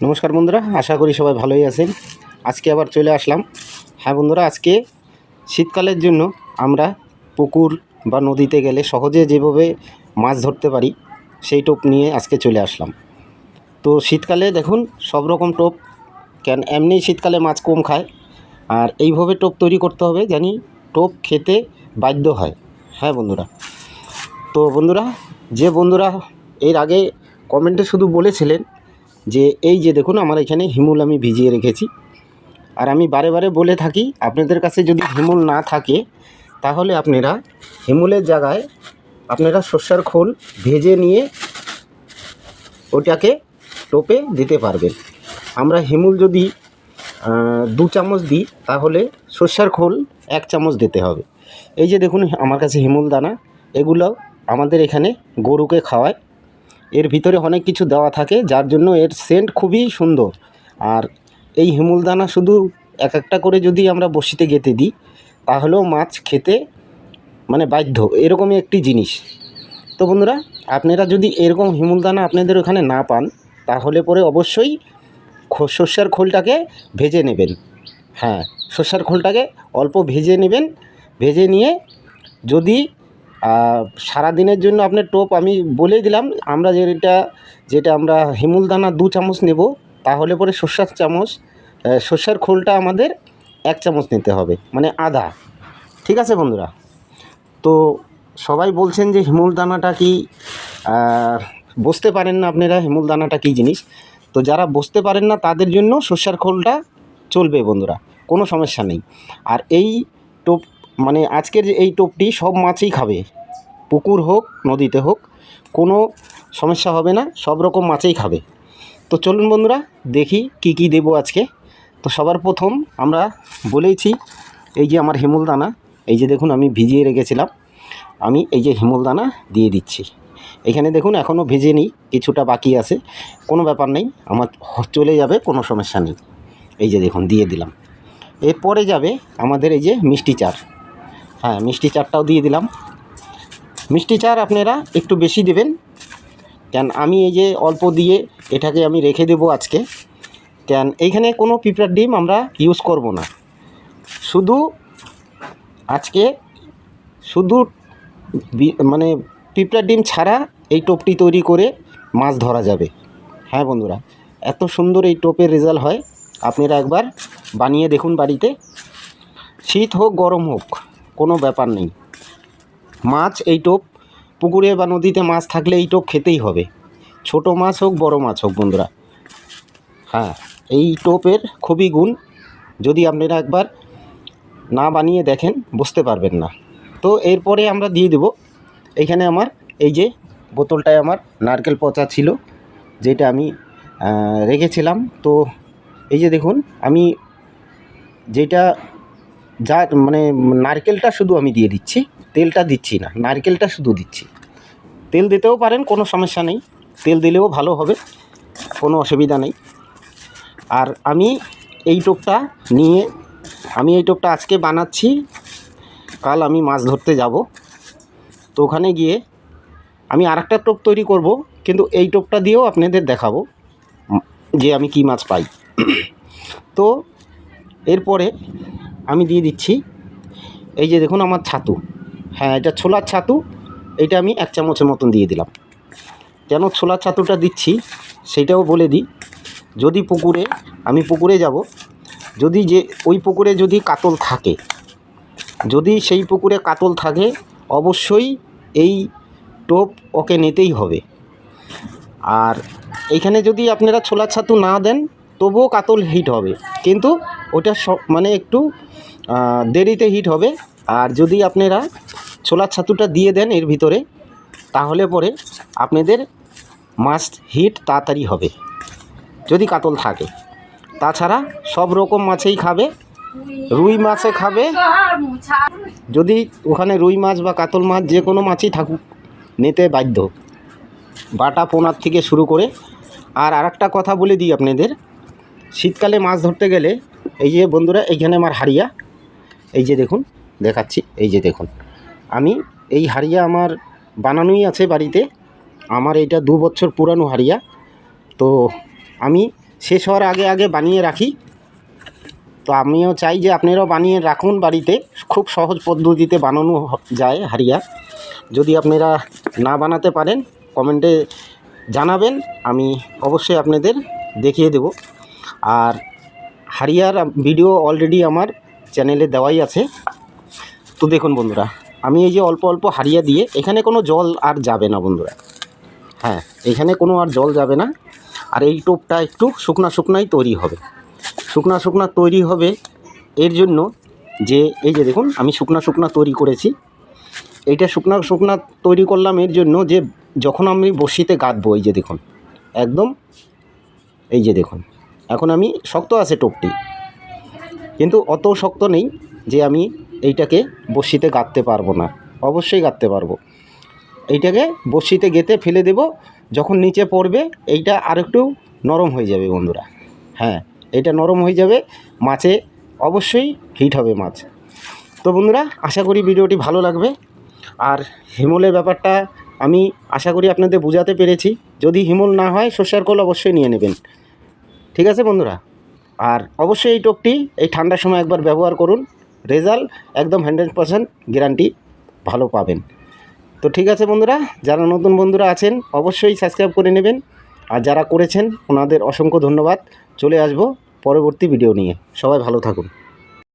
নমস্কার বন্ধুরা, আশা করি সবাই ভালোই আছেন। আজকে আবার চলে আসলাম। হ্যাঁ বন্ধুরা, আজকে শীতকালের জন্য আমরা পুকুর বা নদীতে গেলে সহজে যেভাবে মাছ ধরতে পারি, সেই টোপ নিয়ে আজকে চলে আসলাম। তো শীতকালে দেখুন, সব রকম টোপ, কেন এমনি শীতকালে মাছ কম খায়। আর এইভাবে টোপ তৈরি করতে হবে জানি টোপ খেতে বাধ্য হয়। হ্যাঁ বন্ধুরা। তো বন্ধুরা, যে বন্ধুরা এর আগে কমেন্টে শুধু বলেছিলেন যে এই যে দেখুন, আমার এখানে হিমুল আমি ভিজিয়ে রেখেছি। আর আমি বারে বারে বলে থাকি, আপনাদের কাছে যদি হিমুল না থাকে, তাহলে আপনারা হিমুলের জায়গায় আপনারা সর্ষার খোল ভেজে নিয়ে ওটাকে টোপে দিতে পারবেন। আমরা হিমুল যদি দু চামচ দিই, তাহলে সর্ষার খোল এক চামচ দিতে হবে। এই যে দেখুন, আমার কাছে হিমুল দানা, এগুলো আমাদের এখানে গরুকে খাওয়ায়। এর ভিতরে অনেক কিছু দেওয়া থাকে, যার জন্য এর সেন্ট খুবই সুন্দর। আর এই হিমুল দানা শুধু এক একটা করে যদি আমরা বসিতে গেতে দিই, তাহলেও মাছ খেতে মানে বাধ্য। এরকমই একটি জিনিস। তো বন্ধুরা, আপনারা যদি এরকম হিমুলদানা আপনাদের ওখানে না পান, তাহলে পরে অবশ্যই সর্ষের খোলটাকে ভেজে নেবেন। হ্যাঁ সর্ষের খোলটাকে অল্প ভেজে নেবেন। ভেজে নিয়ে যদি সারাদিনের জন্য আপনার টোপ আমি বলেই দিলাম, আমরা যেটা যেটা আমরা হিমুল দানা দু চামচ নেব, তাহলে পরে সর্ষার চামচ সর্ষের খোলটা আমাদের এক চামচ নিতে হবে মানে আধা ঠিক আছে বন্ধুরা? তো সবাই বলছেন যে হিমুল দানাটা কি বুঝতে পারেন না আপনারা হিমুল দানাটা কী জিনিস? তো যারা বুঝতে পারেন না, তাদের জন্য সর্ষের খোলটা চলবে বন্ধুরা, কোনো সমস্যা নেই। আর এই টোপ মানে আজকের যে এই টোপটি সব মাছই খাবে। পুকুর হোক, নদীতে হোক, কোনো সমস্যা হবে না, সব রকম মাছই খাবে। তো চলুন বন্ধুরা, দেখি কি কি দেবো আজকে। তো সবার প্রথম আমরা বলেইছি, এই যে আমার হিমুল দানা, এই যে দেখুন আমি ভিজিয়ে রেখেছিলাম, আমি এই যে হিমুল দানা দিয়ে দিচ্ছি। এখানে দেখুন এখনও ভেজে নিই, কিছুটা বাকি আছে, কোনো ব্যাপার নেই, আমার চলে যাবে, কোনো সমস্যা নেই। এই যে দেখুন, দিয়ে দিলাম। এরপরে যাবে আমাদের এই যে মিষ্টি চার। হ্যাঁ মিষ্টি চারটাও দিয়ে দিলাম। মিষ্টি চার আপনারা একটু বেশি দেবেন। কেন, আমি এই যে অল্প দিয়ে এটাকে আমি রেখে দেবো আজকে। কেন, এইখানে কোনো পিঁপড়ার ডিম আমরা ইউজ করব না। শুধু আজকে শুধু মানে পিঁপড়ার ডিম ছাড়া এই টোপটি তৈরি করে মাছ ধরা যাবে। হ্যাঁ বন্ধুরা, এত সুন্দর এই টোপের রেজাল্ট হয়। আপনারা একবার বানিয়ে দেখুন বাড়িতে। শীত হোক, গরম হোক। কোনো ব্যাপার নেই। মাছ এই টোপ, পুকুরে বা নদীতে মাছ থাকলে এই টোপ খেতেই হবে। ছোট মাছ হোক, বড় মাছ হোক, বন্ধুরা। হ্যাঁ এই টোপের খুবই গুণ। যদি আপনারা একবার না বানিয়ে দেখেন, বুঝতে পারবেন না। তো এরপরে আমরা দিয়ে দেব। এইখানে আমার এই যে বোতলটায় আমার নারকেল পচা ছিল, যেটা আমি রেখেছিলাম। তো এই যে দেখুন, আমি যেটা যা মানে নারকেলটা শুধু আমি দিয়ে দিচ্ছি, তেলটা দিচ্ছি না, নারকেলটা শুধু দিচ্ছি। তেল দিতেও পারেন, কোনো সমস্যা নেই। তেল দিলেও ভালো হবে, কোনো অসুবিধা নেই। আর আমি এই টোপটা নিয়ে, আমি এই টোপটা আজকে বানাচ্ছি, কাল আমি মাছ ধরতে যাব। তো ওখানে গিয়ে আমি আরেকটা টোপ তৈরি করব, কিন্তু এই টোপটা দিয়েও আপনাদের দেখাবো যে আমি কি মাছ পাই। তো এরপরে আমি দিয়ে দিচ্ছি। এই যে দেখুন আমার ছাতু। হ্যাঁ এটা ছোলার ছাতু। এটা আমি এক চামচের মতন দিয়ে দিলাম। কেন ছোলার ছাতুটা দিচ্ছি সেইটাও বলে দিই। যদি পুকুরে, আমি পুকুরে যাব। যদি যে, ওই পুকুরে যদি কাতল থাকে, যদি সেই পুকুরে কাতল থাকে, অবশ্যই এই টোপ ওকে নিতেই হবে। আর এইখানে যদি আপনারা ছোলার ছাতু না দেন, তবুও কাতল হিট হবে। কিন্তু ওটা সব মানে একটু দেরিতে হিট হবে। আর যদি আপনারা ছোলার ছাতুটা দিয়ে দেন এর ভিতরে, তাহলে পরে আপনাদের মাছ হিট তাড়াতাড়ি হবে, যদি কাতল থাকে। তাছাড়া সব রকম মাছেই খাবে, রুই মাছে খাবে। যদি ওখানে রুই মাছ বা কাতল মাছ যে কোনো মাছই থাকুক, নিতে বাধ্য। বাটা পোনার থেকে শুরু করে, আর আরেকটা কথা বলে দিই আপনাদের, শীতকালে মাছ ধরতে গেলে এই যে বন্ধুরা, এইখানে আমার হারিয়া এই যে দেখুন, দেখাচ্ছি, এই যে দেখুন। আমি এই হারিয়া আমার বানানোই আছে বাড়িতে। আমার এইটা দু বছর পুরানো হারিয়া তো আমি শেষ হওয়ার আগে আগে বানিয়ে রাখি। তো আমিও চাই যে আপনারাও বানিয়ে রাখুন বাড়িতে। খুব সহজ পদ্ধতিতে বানানো যায় হারিয়া যদি আপনারা না বানাতে পারেন, কমেন্টে জানাবেন। আমি অবশ্যই আপনাদের দেখিয়ে দেব। আর হারিয়ার ভিডিও অলরেডি আমার চ্যানেলে দেওয়াই আছে। তো দেখুন বন্ধুরা, আমি এই যে অল্প অল্প হারিয়া দিয়ে, এখানে কোনো জল আর যাবে না বন্ধুরা। হ্যাঁ এখানে কোনো আর জল যাবে না। আর এই টোপটা একটু শুকনা শুকনাই তৈরি হবে। শুকনা শুকনা তৈরি হবে এর জন্য যে, এই যে দেখুন, আমি শুকনা শুকনা তৈরি করেছি। এইটা শুকনা শুকনা তৈরি করলাম এর জন্য যে, যখন আমি বসিতে গাঁথবো, এই যে দেখুন, একদম, এই যে দেখুন। এখন আমি শক্ত আছে টোপটি। কিন্তু অত শক্ত নেই যে আমি এইটাকে বসিতে গাঁথতে পারব না। অবশ্যই গাঁথতে পারব। এইটাকে বসিতে গেতে ফেলে দেব, যখন নিচে পড়বে এইটা আরেকটু নরম হয়ে যাবে বন্ধুরা। হ্যাঁ এটা নরম হয়ে যাবে, মাছে অবশ্যই হিট হবে মাছ। তো বন্ধুরা, আশা করি ভিডিওটি ভালো লাগবে। আর হিমলের ব্যাপারটা আমি আশা করি আপনাদের বোঝাতে পেরেছি। যদি হিমল না হয়, সর্ষের কল অবশ্যই নিয়ে নেবেন। ঠিক আছে বন্ধুরা? আর অবশ্যই এই টোপটি এই ঠান্ডার সময় একবার ব্যবহার করুন। রেজাল্ট একদম হান্ড্রেড পারসেন্ট গ্যারান্টি ভালো পাবেন। তো ঠিক আছে বন্ধুরা, যারা নতুন বন্ধুরা আছেন, অবশ্যই সাবস্ক্রাইব করে নেবেন। আর যারা করেছেন, ওনাদের অসংখ্য ধন্যবাদ। চলে আসব পরবর্তী ভিডিও নিয়ে। সবাই ভালো থাকুন।